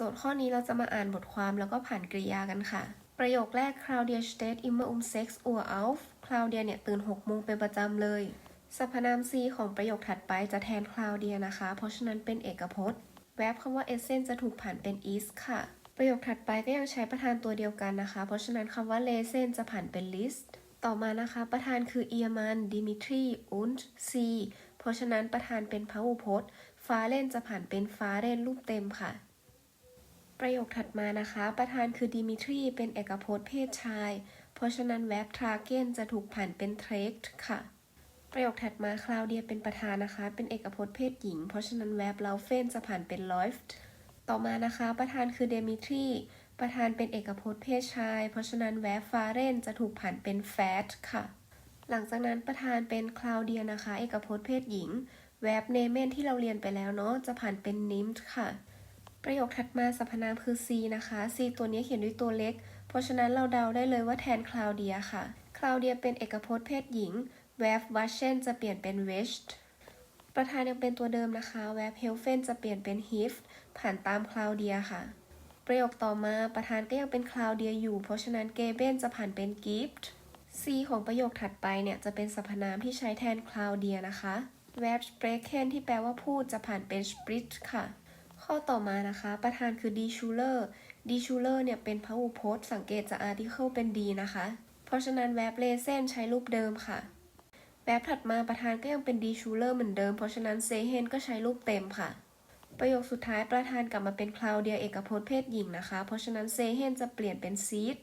โจทย์ข้อนี้เราจะมาอ่านบทความแล้วก็ผ่านกริยากันค่ะ ประโยคแรก Claudia steht immer um 6 Uhr auf Claudia เนี่ยตื่น 6 โมงเป็นประจำเลย สรรพนาม C ของประโยคถัดไปจะแทน Claudia นะคะ เพราะฉะนั้นเป็นเอกพจน์ แวบคำว่า Essen จะถูกผ่านเป็น is ค่ะ ประโยคถัดไปก็ยังใช้ประธานตัวเดียวกันนะคะ เพราะฉะนั้นคำว่า lesen จะผ่านเป็น list ต่อมานะคะ ประธานคือ e ยมันดิมิทรี und c เพราะฉะนั้นประธานเป็นพหูพจน์ ฟ้าเล่นจะผ่านเป็นฟ้าเล่นรูปเต็มค่ะ ประโยคถัดมานะคะ ประธานคือดิมิทรีเป็นเอกพจน์เพศชาย เพราะฉะนั้นแวบทราเกนจะถูกผ่านเป็นเทรกค่ะ ประโยคถัดมาคลาวเดียเป็นประธานนะคะ เป็นเอกพจน์เพศหญิง เพราะฉะนั้นแวบลาเฟนจะผ่านเป็นลอยฟ์ต่อมานะคะ ประธานคือเดมิทรีประธานเป็นเอกพจน์เพศชาย เพราะฉะนั้นแวบฟาเรนจะถูกผ่านเป็นแฟตค่ะ หลังจากนั้นประธานเป็นคลาวเดียนะคะ เอกพจน์เพศหญิง แวบเนเมนที่เราเรียนไปแล้วเนาะจะผ่านเป็นนิมค่ะ ประโยคถัดมาสรรพนามคือ C นะคะ C ตัวนี้เขียนด้วยตัวเล็ก เพราะฉะนั้นเราเดาได้เลยว่าแทนคลาวเดียค่ะ คลาวเดียเป็นเอกพจน์เพศหญิงแวบวัชเชนจะเปลี่ยนเป็นเวชประธานยังเป็นตัวเดิมนะคะแวบเฮลเฟนจะเปลี่ยนเป็นฮิฟผ่านตามคลาวเดียค่ะ ประโยคต่อมาประธานก็ยังเป็นคลาวเดียอยู่ เพราะฉะนั้นเกเบนจะผ่านเป็นกิฟต์ C ของประโยคถัดไปเนี่ยจะเป็นสรรพนามที่ใช้แทนคลาวเดียนะคะแวบ sprechen ที่แปลว่าพูดจะผ่านเป็น sprit ค่ะ ข้อต่อมานะคะ ประธานคือ d schuler d schuler เนี่ยเป็นพหูพจน์ สังเกตจาก article เป็น d นะคะ เพราะฉะนั้นแวบ lesen ใช้รูปเดิมค่ะแวบถัดมาประธานก็ยังเป็น d schuler เหมือนเดิม เพราะฉะนั้น sehen ก็ใช้รูปเต็มค่ะ ประโยคสุดท้ายประธานกลับมาเป็นคลาวเดียเอกพจน์เพศหญิงนะคะ เพราะฉะนั้น sehen จะเปลี่ยนเป็น seed